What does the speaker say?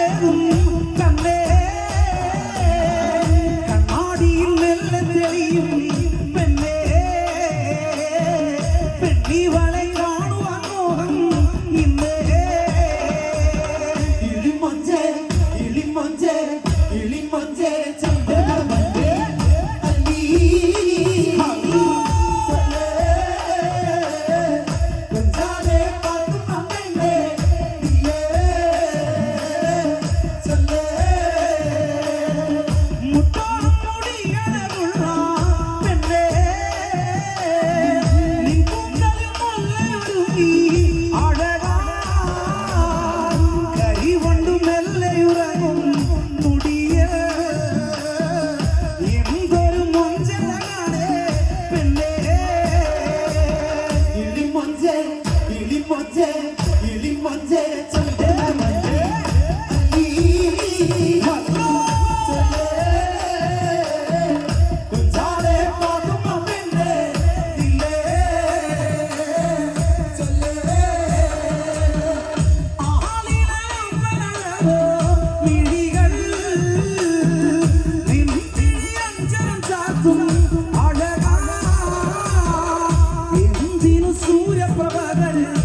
quero. மஞ்ச இளி மஞ்ச சந்தன மஞ்ச. சூரிய பிரபகன்